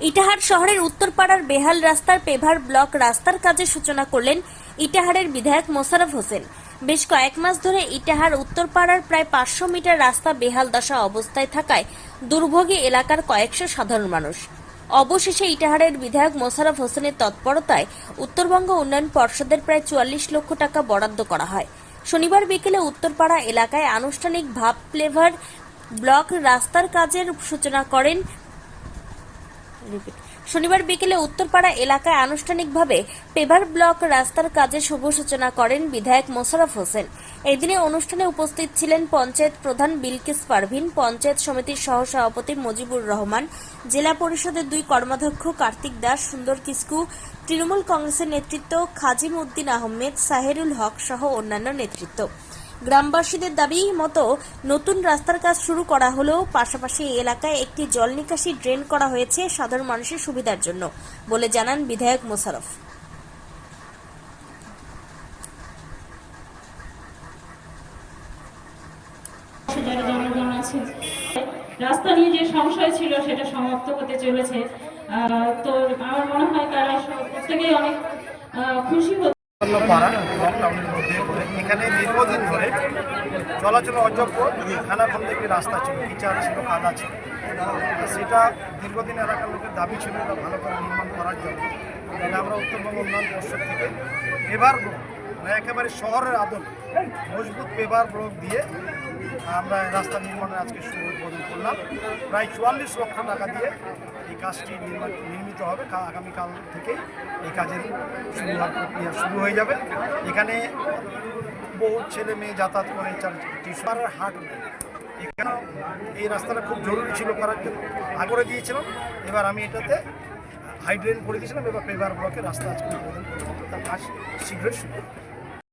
ইটাহার শহরের উত্তরপাড়ার বেহাল রাস্তার পেভার ব্লক রাস্তার কাজের সূচনা করলেন ইটাহারের বিধায়ক মোশারফ হোসেন বেশ কয়েক মাস ধরে ইটাহার উত্তরপাড়ার প্রায় পাঁচশো মিটার রাস্তা বেহাল দশা অবস্থায় থাকায় দুর্ভোগী এলাকার কয়েকশো সাধারণ মানুষ অবশেষে ইটাহারের বিধায়ক মোশারফ হোসেনের তৎপরতায় উত্তরবঙ্গ উন্নয়ন পর্ষদের প্রায় চুয়াল্লিশ লক্ষ টাকা বরাদ্দ করা হয় শনিবার বিকেলে উত্তরপাড়া এলাকায় আনুষ্ঠানিক ভাব ফ্লেভার ব্লক রাস্তার কাজের সূচনা করেন. শনিবার বিকেলে উত্তরপাড়া এলাকায় আনুষ্ঠানিকভাবে পেভার ব্লক রাস্তার কাজের শুভ সূচনা করেন বিধায়ক মোশারফ হোসেন। এদিনে অনুষ্ঠানে উপস্থিত ছিলেন পঞ্চায়েত প্রধান বিলকিস পারভিন, পঞ্চায়েত সমিতির সহসভাপতি মুজিবুর রহমান, জেলা পরিষদের দুই কর্মাধ্যক্ষ কার্তিক দাস, সুন্দর কিস্কু, তৃণমূল কংগ্রেসের নেতৃত্ব খাজিম উদ্দিন আহমেদ, সাহেরুল হক সহ অন্যান্য নেতৃত্ব। গ্রামবাসীদের দাবি, মতো নতুন রাস্তার কাজ শুরু করা হলেও পাশাপাশি এলাকায় একটি জল নিকাশি ড্রেন করা হয়েছে সাধারণ মানুষের সুবিধার জন্য বলে জানান বিধায়ক মোশারফ রাস্তা নিয়ে যে সংশয় ছিল সেটা সমাপ্ত হতে চলেছে। তো আমার মনে হয় তারা প্রত্যেকেই অনেক খুশি পাড়া। এখানে দীর্ঘদিন ধরে চলাচল অযোগ্য। খানাখন্দ একটি রাস্তা ছিল বিচার ছিল, কাদা ছিল। সেটা দীর্ঘদিন এলাকার লোকের দাবি ছিল এটা ভালো করে নির্মাণ করার জন্য। তাহলে আমরা উত্তরবঙ্গ উন্নয়ন পর্ষদ থেকে মানে একেবারে শহরের আদল মজবুত পেভার ব্লক দিয়ে আমরা রাস্তা নির্মাণের আজকে শুরু উদ্বোধন করলাম। প্রায় চুয়াল্লিশ লক্ষ টাকা দিয়ে এই কাজটি নির্মিত হবে। আগামীকাল থেকেই এই কাজের শুরু প্রক্রিয়া শুরু হয়ে যাবে। এখানে বহু ছেলে মেয়ে যাতায়াত করে টিউশনের হাট নেই। এখানেও এই রাস্তাটা খুব জরুরি ছিল করার জন্য। আগরে দিয়েছিলাম এবার আমি এটাতে হাইড্রেন করে দিয়েছিলাম। এবার পেভার ব্লকে রাস্তা আজকে তার কাজ শীঘ্রই শুরু।